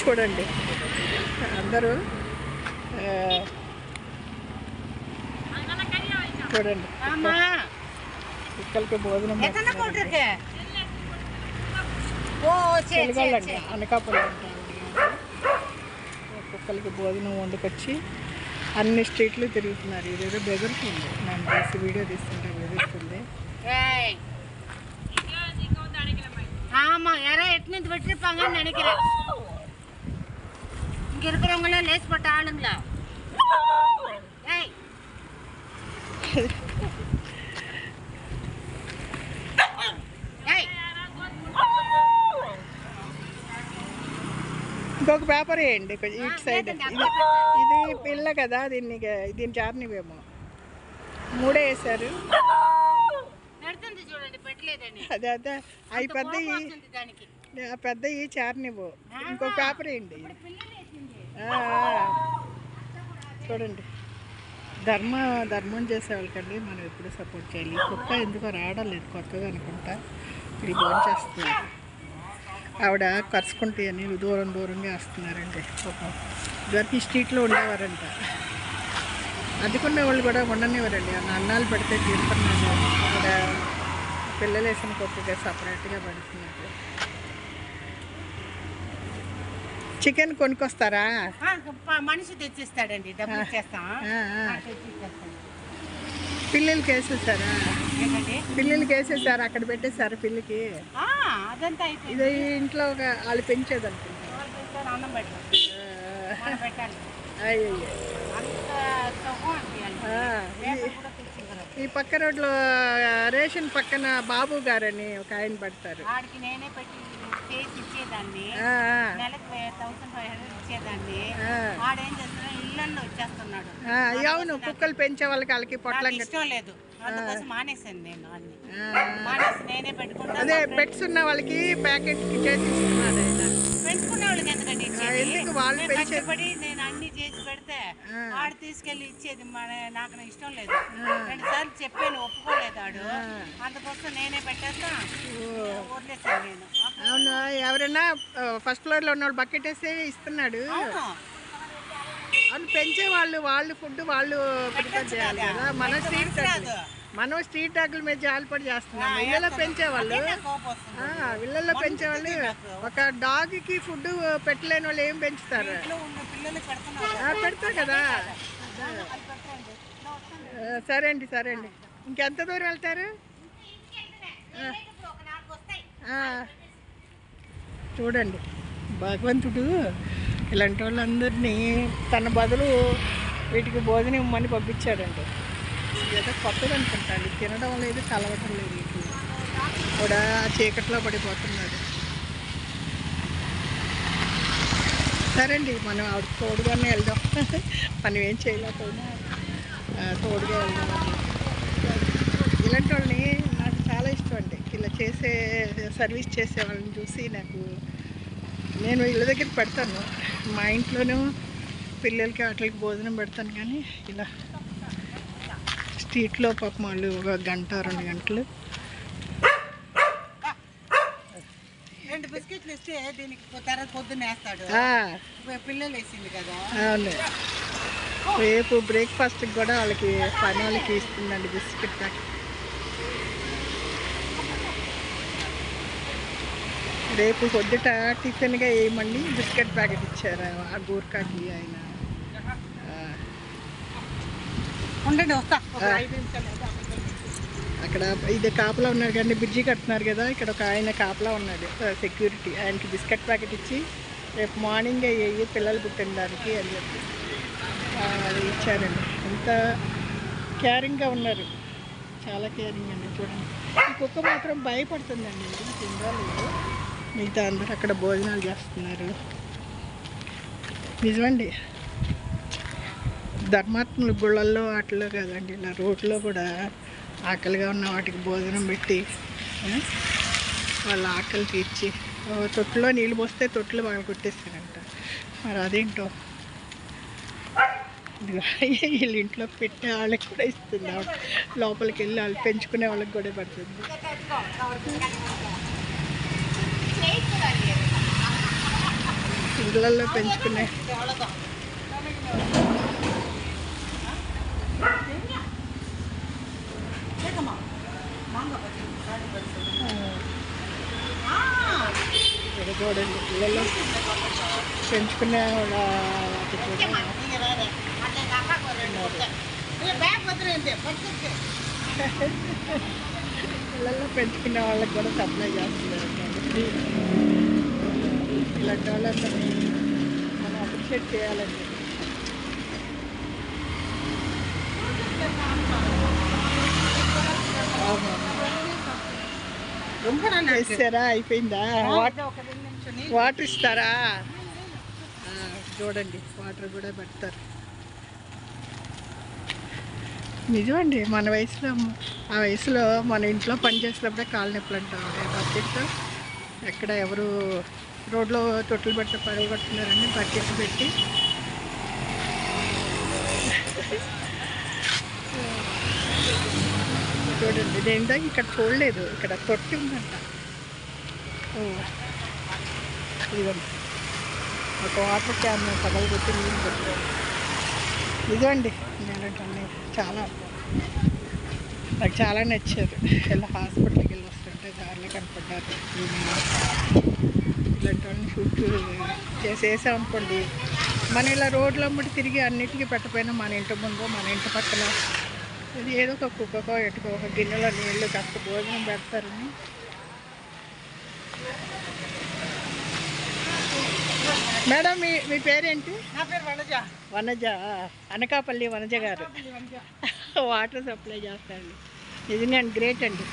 చూడండి అందరూ ఆ, చూడండి ஆமா కుక్కలకి భోజనం எத்தனை పెడుతున్నారు. போட்டிருக்கு ఓ సరే సరే తెలుగాళ్ళండి అనకాపల్లి అంటారు కుక్కలకి భోజనం వండుకొచ్చి అన్ని స్ట్రీట్లు తిరుగుతున్నారు ఇదేదో బెదురుతుంది నన్ను తీసి వీడియో తీస్తుంటే బెదురుతుంది ஏய் ஆமா யாரோ எட்டு நின்று விட்டுருப்பாங்கன்னு நினைக்கிறேன் இங்க இருக்கிறவங்களாம் லேஸ் போட்ட ஆளுங்களா ஏய் ஏய் ఇంకొక పేపర్ వేయండి కొంచెం ఇటు సైడ్ ఇది ఇది పిల్ల కదా దీన్ని దీని చారనివేమో మూడే వేశారు నడుతుంది చూడండి పెట్టలేదని అదే అదే అవి అంత పెద్ద కోపం వస్తుంది దానికి ఆ పెద్ద ఈ చారనివ్వు ఇంకొక పేపర్ వేయండి పిల్లలు వేసింది ఆ, చూడండి. ధర్మ ధర్మం చేసేవాళ్ళకండి మనం ఎప్పుడు సపోర్ట్ చేయాలి. కొత్త కుక్క ఎందుకో రావడం లేదు కొత్తగా అనుకుంటా. ఇది భోంచేస్తుంది ఆవిడ కరుచుకుంటే అని దూరం దూరంగా వస్తున్నారండి. పాపం. ఇదివరకు స్ట్రీట్లో ఉండేవారంట. అదుకున్న వాళ్ళు కూడా ఉండనివ్వరండి. అన్నాలు పెడితే తీసుకున్నాను ఆవిడ పిల్లలు వేసిన కుక్కగా సపరేట్గా పడుతున్నారు. చికెన్ కొనుక్కొస్తారా? మనిషి తెచ్చిస్తాడండి. డబ్బులు ఇచ్చేస్తాం. పిల్లలకి వేసేసారా పిల్లలకి వేసేసారు అక్కడ పెట్టేశారు పిల్లకి? అదంతా ఇది ఇంట్లో వాళ్ళు పెంచేది? అన్నం పెట్టాలి. అయ్యో ఈ పక్క రోడ్లో రేషన్ పక్కన బాబు గారని ఒక ఆయన పడతారు. వాడికి నేనే పెట్టి చేసి ఇచ్చేదాన్ని. నెలకు థౌసండ్ ఫైవ్ హండ్రెడ్ ఇచ్చేదాన్ని. చేస్తున్నాడు ఇళ్ళల్లో వచ్చేస్తున్నాడు. అవును కుక్కలు పెంచే వాళ్ళకి వాళ్ళకి పొట్లం ఇష్టం లేదు. అందుకోసం మానేశాను నేను అన్ని మానేసి నేనే అదే పెట్స్ ఉన్న వాళ్ళకి ప్యాకెట్ చేసి వాళ్ళకి ఎందుకండి ఇచ్చేది? ఎందుకు వాళ్ళు పెంచే- నేను ఆడు తీసుకెళ్ళి ఇచ్చేది మన నాకు నా ఇష్టం లేదు. రెండు సార్లు చెప్పాను ఒప్పుకోలేదు ఆడు. అందుకోసం నేనే పెట్టేస్తా వదిలేసాను నేను. అవును? ఎవరైనా ఫస్ట్ ఫ్లోర్లో ఉన్న వాళ్ళు బకెట్ వేసి ఇస్తున్నాడు. అవును. పెంచే వాళ్ళు వాళ్ళు ఫుడ్ వాళ్ళు ప్రిపేర్ చేయాలి కదా. మన స్ట్రీట్. మనం స్ట్రీట్ డాగుల మీద జాలిపడి చేస్తున్నాం. ఇళ్ళలో పెంచేవాళ్ళు ఇళ్ళల్లో పెంచేవాళ్ళు ఒక డాగ్కి ఫుడ్ పెట్టలేని వాళ్ళు ఏం పెంచుతారు? పెడతా కదా. సరే అండి సరే అండి ఇంకెంత దూరం వెళ్తారు? చూడండి భగవంతుడు ఇలాంటి వాళ్ళందరినీ తన బదులు వీటికి భోజనం ఇవ్వమని పంపించాడండి. ఏదో కొత్తది అనుకుంటాను తినడం లేదు కలవటం లేదు. కూడా చీకట్లో పడిపోతున్నాడు. సరే అండి మనం ఆవిడ తోడుగానే వెళ్దాం. మనం ఏం చేయలేకపోయినా తోడుగా వెళ్దాం. ఇలాంటి వాళ్ళని నాకు చాలా ఇష్టం అండి. ఇలా చేసే సర్వీస్ చేసే వాళ్ళని చూసి నాకు నేను ఇళ్ళ దగ్గర పెడతాను. మా ఇంట్లోనూ పిల్లలకి వాటికి భోజనం పెడతాను కానీ ఇలా స్ట్రీట్లో పాపం వాళ్ళు ఒక గంట రెండు గంటలు ఇస్తే దీనికి తర్వాత పొద్దున్న వేస్తాడు. ఆ, పిల్లలు వేసింది కదా. అవును. రేపు బ్రేక్ఫాస్ట్కి కూడా వాళ్ళకి పని వాళ్ళకి ఇస్తుందండి బిస్కెట్ ప్యాకెట్. రేపు పొద్దుట టిఫిన్గా వేయమండి బిస్కెట్ ప్యాకెట్ ఇచ్చారు? ఆ గూర్ఖాకి ఆయన. ఉండండి వస్తా. ఐదు నిమిషాలు. అక్కడ ఇది కాపలా ఉన్నారు కానీ బ్రిడ్జి కడుతున్నారు కదా ఇక్కడ ఒక ఆయన కాపలా ఉన్నాడు సెక్యూరిటీ ఆయనకి బిస్కెట్ ప్యాకెట్ ఇచ్చి రేపు మార్నింగ్ అయ్యి పిల్లలు పుట్టినడానికి అని చెప్పి అది ఇచ్చారండి. ఎంత కేరింగ్గా ఉన్నారు. చాలా కేరింగ్ అండి చూడండి. ఈ కుక్క మాత్రం భయపడుతుందండి ఎందుకు లేదు మిగతా అందరూ అక్కడ భోజనాలు చేస్తున్నారు. నిజమండి. ధర్మాత్మల గుళ్ళల్లో వాటిలో కదండి ఇలా రోడ్లో కూడా ఆకలిగా ఉన్న వాటికి భోజనం పెట్టి వాళ్ళ ఆకలి తీర్చి తొట్టులో నీళ్ళు పోస్తే తొట్టులో వాళ్ళు కొట్టేస్తారంట. మరి అదేంటో? వీళ్ళ ఇంట్లో పెట్టే వాళ్ళకి కూడా ఇస్తుంది. లోపలికి వెళ్ళి వాళ్ళు పెంచుకునే వాళ్ళకి కూడా పడుతుంది. ఇళ్ళల్లో పెంచుకునే ఇక్కడ చూడండి ఇళ్ళల్లో పెంచుకునే వాళ్ళ వాటి కూడా ఇళ్ళల్లో పెంచుకునే వాళ్ళకి కూడా సప్లై చేస్తున్నారు కాబట్టి ఇలాంటి వాళ్ళందరినీ మనం అప్రిషియేట్ చేయాలండి ఇస్తారా అయిపోయిందా వాటర్ ఇస్తారా? చూడండి వాటర్ కూడా పెడతారు. నిజమండి మన వయసులో ఆ వయసులో మన ఇంట్లో పని చేసినప్పుడే కాళ్ళ నొప్పులు అంటాం. బకెట్ ఎక్కడ ఎవరు రోడ్లో తొట్టులు పెట్టి పడవ బకెట్ పెట్టి. చూడండి నేను ఇక్కడ చూడలేదు. ఇక్కడ తొట్టి ఉందంట. ఓ. ఇదిగోండి ఒక వాటర్ క్యాన్ పగలు కొట్టి నీళ్ళు పెట్టారు. ఇదిగోండి నేనంటే చాలా నాకు చాలా నచ్చారు. ఇలా హాస్పిటల్కి వెళ్ళి వస్తుంటే దారిలో కనపడ్డారు. ఇలాంటి చుట్టూ షూట్ చేసేసాం అనుకోండి. మన ఇలా రోడ్ల అమ్మటి తిరిగి అన్నిటికీ పెట్టపోయినా మన ఇంటి ముందు మన ఇంటి పక్కన. ఏదో ఒక కుక్కకో ఎటుకో ఒక గిన్నెలో నీళ్ళు కాస్త భోజనం పెడతారని మేడం మీ మీ పేరేంటి? నా పేరు వనజ. వనజ అనకాపల్లి వనజ గారు. వాటర్ సప్లై చేస్తారండి ఇది నేను గ్రేట్ అండి.